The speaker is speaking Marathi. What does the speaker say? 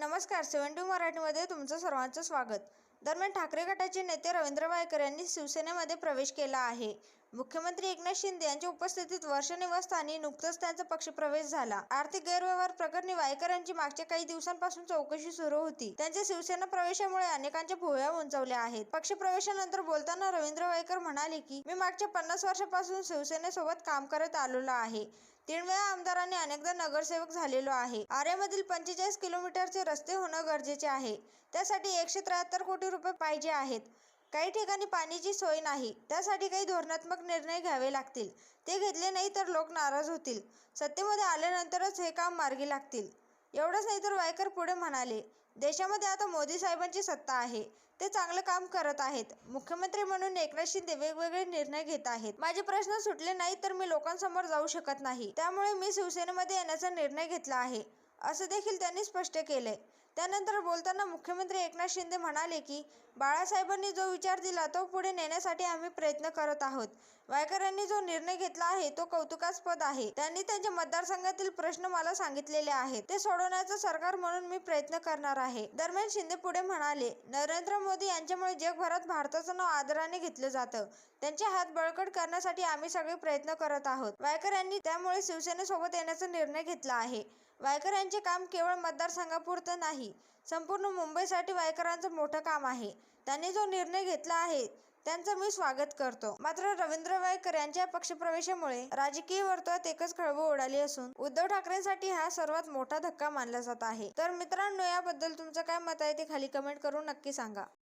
नमस्कार सेवन टू मराठीमध्ये तुमचं सर्वांचं स्वागत. दरम्यान ठाकरे गटाचे नेते रवींद्र वायकर यांनी शिवसेनेमध्ये प्रवेश केला आहे. मुख्यमंत्री एकनाथ शिंदे यांच्या उपस्थितीत वर्ष निवासस्थानी नुकतंच त्यांचा पक्षप्रवेश झाला. आर्थिक गैरव्यवहार प्रकरणी वायकर यांची मागच्या काही दिवसांपासून चौकशी सुरू होती. त्यांच्या शिवसेना प्रवेशामुळे अनेकांच्या भुवया उंचावल्या आहेत. पक्षप्रवेशानंतर बोलताना रवींद्र वायकर म्हणाले की मी मागच्या पन्नास वर्षापासून शिवसेनेसोबत काम करत आलेलो आहे. तीन वेळा आमदारांनी अनेकदा नगरसेवक झालेलो आहे. आर्यामधील पंचेचाळीस किलोमीटरचे रस्ते होणं गरजेचे आहे. त्यासाठी एकशे त्र्याहत्तर कोटी रुपये पाहिजे आहेत. काही ठिकाणी पाण्याची सोय नाही. त्यासाठी काही धोरणात्मक निर्णय घ्यावे लागतील. ते घेतले नाही तर लोक नाराज होतील. सत्तेमध्ये आल्यानंतरच हे काम मार्गी लागतील. एवढंच नाही तर वायकर पुढे म्हणाले देशामध्ये आता मोदी साहेबांची सत्ता आहे. ते चांगलं काम करत आहेत. मुख्यमंत्री म्हणून एकनाथ शिंदे वेगवेगळे निर्णय घेत आहेत. माझे प्रश्न सुटले नाही तर मी लोकांसमोर जाऊ शकत नाही. त्यामुळे मी शिवसेनेमध्ये येण्याचा निर्णय घेतला आहे. असं देखील त्यांनी स्पष्ट केलंय. त्यानंतर बोलताना मुख्यमंत्री एकनाथ शिंदे म्हणाले की बाळासाहेबांनी जो विचार दिला तो पुढे नेण्यासाठी आम्ही प्रयत्न करत आहोत. वायकरांनी जो निर्णय घेतला आहे तो कौतुकास्पद आहे. त्यांनी त्यांच्या मतदारसंघातील प्रश्न मला सांगितलेले आहेत. ते सोडवण्याचं सरकार म्हणून मी प्रयत्न करणार आहे. दरम्यान शिंदे पुढे म्हणाले नरेंद्र मोदी यांच्यामुळे जगभरात भारताचं नाव आदराने घेतलं जातं. त्यांचे हात बळकट करण्यासाठी आम्ही सगळे प्रयत्न करत आहोत. वायकर यांनी त्यामुळे शिवसेनेसोबत येण्याचा निर्णय घेतला आहे. वायकर यांचे काम केवळ मतदारसंघापुरतं नाही संपूर्ण मुंबईसाठी वायकरांचं मोठं काम आहे. त्यांनी जो निर्णय घेतला आहे त्यांचं मी स्वागत करतो. मात्र रवींद्र वायकर यांच्या पक्षप्रवेशामुळे राजकीय वर्तुळात एकच खळबळ उडाली असून उद्धव ठाकरेंसाठी हा सर्वात मोठा धक्का मानला जात आहे. तर मित्रांनो याबद्दल तुमचं काय मत आहे ते खाली कमेंट करून नक्की सांगा.